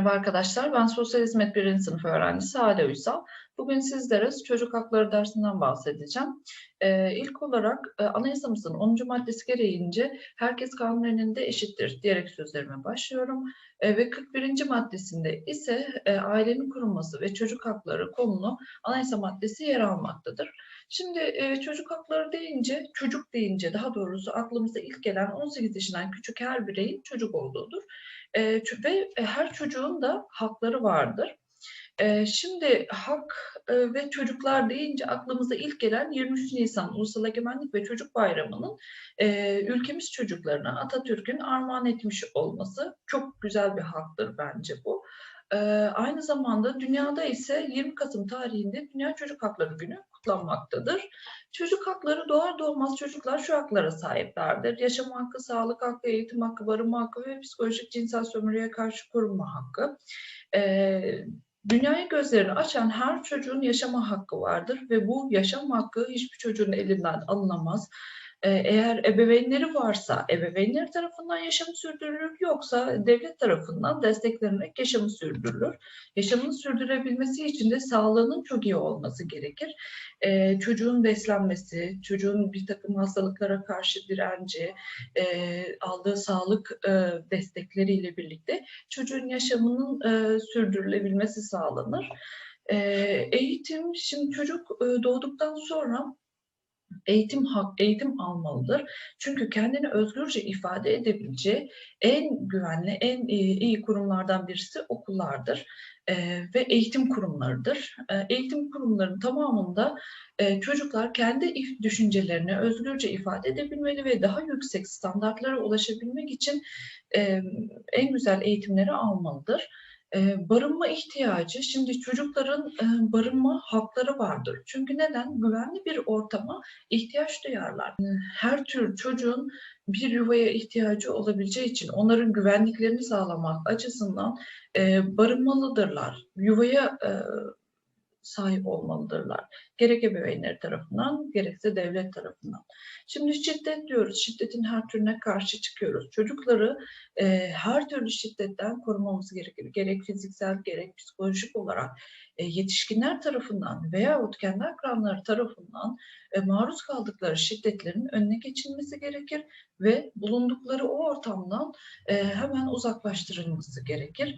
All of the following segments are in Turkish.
Merhaba arkadaşlar, ben Sosyal Hizmet 1. sınıf öğrencisi Hale Uysal. Bugün sizlere çocuk hakları dersinden bahsedeceğim. Ee, ilk olarak e, anayasamızın 10. maddesi gereğince herkes kanun önünde eşittir diyerek sözlerime başlıyorum. E, ve 41. maddesinde ise e, ailenin kurulması ve çocuk hakları konulu anayasa maddesi yer almaktadır. Şimdi e, çocuk hakları deyince, çocuk deyince daha doğrusu aklımıza ilk gelen 18 yaşından küçük her bireyin çocuk olduğudur. E, ve her çocuğun da hakları vardır. E, şimdi hak e, ve çocuklar deyince aklımıza ilk gelen 23 Nisan Ulusal Egemenlik ve Çocuk Bayramı'nın e, ülkemiz çocuklarına Atatürk'ün armağan etmiş olması çok güzel bir haktır bence bu. E, aynı zamanda dünyada ise 20 Kasım tarihinde Dünya Çocuk Hakları Günü kutlanmaktadır. Çocuk hakları doğar doğmaz çocuklar şu haklara sahiplerdir. Yaşam hakkı, sağlık hakkı, eğitim hakkı, barınma hakkı ve psikolojik cinsel sömürüye karşı korunma hakkı. Ee, dünyaya gözlerini açan her çocuğun yaşama hakkı vardır ve bu yaşam hakkı hiçbir çocuğun elinden alınamaz. Ee, eğer ebeveynleri varsa ebeveynleri tarafından yaşamı sürdürülür yoksa devlet tarafından desteklenerek yaşamı sürdürülür. Yaşamını sürdürebilmesi için de sağlığının çok iyi olması gerekir. Ee, çocuğun beslenmesi, çocuğun bir takım hastalıklara karşı direnci, e, aldığı sağlık e, destekleriyle birlikte çocuğun yaşamının e, sürdürülebilmesi sağlanır. E, eğitim, şimdi çocuk e, doğduktan sonra eğitim hak eğitim almalıdır. Çünkü kendini özgürce ifade edebileceği en güvenli, en iyi, iyi kurumlardan birisi okullardır e, ve eğitim kurumlarıdır. E, eğitim kurumlarının tamamında e, çocuklar kendi düşüncelerini özgürce ifade edebilmeli ve daha yüksek standartlara ulaşabilmek için e, en güzel eğitimleri almalıdır. Barınma ihtiyacı, şimdi çocukların barınma hakları vardır. Çünkü neden? Güvenli bir ortama ihtiyaç duyarlar. Her tür çocuğun bir yuvaya ihtiyacı olabileceği için onların güvenliklerini sağlamak açısından barınmalıdırlar. Yuvaya sahip olmalıdırlar. Gerek ebeveynleri tarafından gerekse devlet tarafından. Şimdi şiddet diyoruz. Şiddetin her türüne karşı çıkıyoruz. Çocukları e, her türlü şiddetten korumamız gerekir. Gerek fiziksel gerek psikolojik olarak e, yetişkinler tarafından veyahut kendi akranları tarafından e, maruz kaldıkları şiddetlerin önüne geçilmesi gerekir ve bulundukları o ortamdan e, hemen uzaklaştırılması gerekir.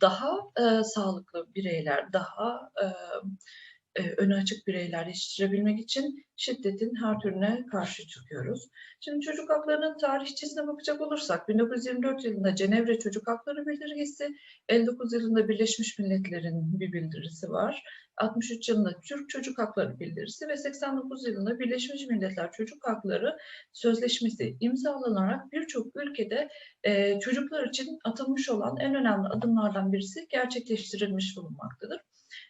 Daha e, sağlıklı bireyler, daha e, önü açık bireyler yetiştirebilmek için şiddetin her türüne karşı çıkıyoruz. Şimdi çocuk haklarının tarihçesine bakacak olursak 1924 yılında Cenevre Çocuk Hakları Bildirgesi, 59 yılında Birleşmiş Milletler'in bir bildirisi var. 63 yılında Türk Çocuk Hakları Bildirisi ve 89 yılında Birleşmiş Milletler Çocuk Hakları Sözleşmesi imzalanarak birçok ülkede e, çocuklar için atılmış olan en önemli adımlardan birisi gerçekleştirilmiş bulunmaktadır.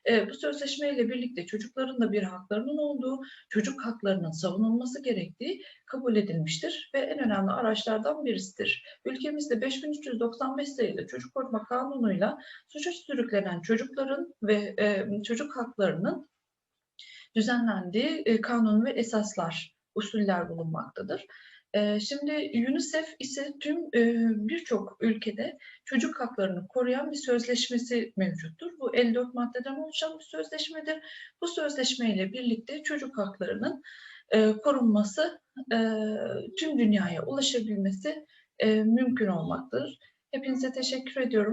E, bu sözleşmeyle birlikte çocukların da bir haklarının olduğu, çocuk haklarının savunulması gerektiği kabul edilmiştir ve en önemli araçlardan birisidir. Ülkemizde 5395 sayılı Çocuk Koruma Kanunu'yla suça sürüklenen çocukların ve e, çocuk haklarının düzenlendiği e, kanun ve esaslar, usuller bulunmaktadır. Şimdi UNICEF ise tüm birçok ülkede çocuk haklarını koruyan bir sözleşmesi mevcuttur. Bu 54 maddeden oluşan bir sözleşmedir. Bu sözleşmeyle birlikte çocuk haklarının korunması, tüm dünyaya ulaşabilmesi mümkün olmaktadır. Hepinize teşekkür ediyorum.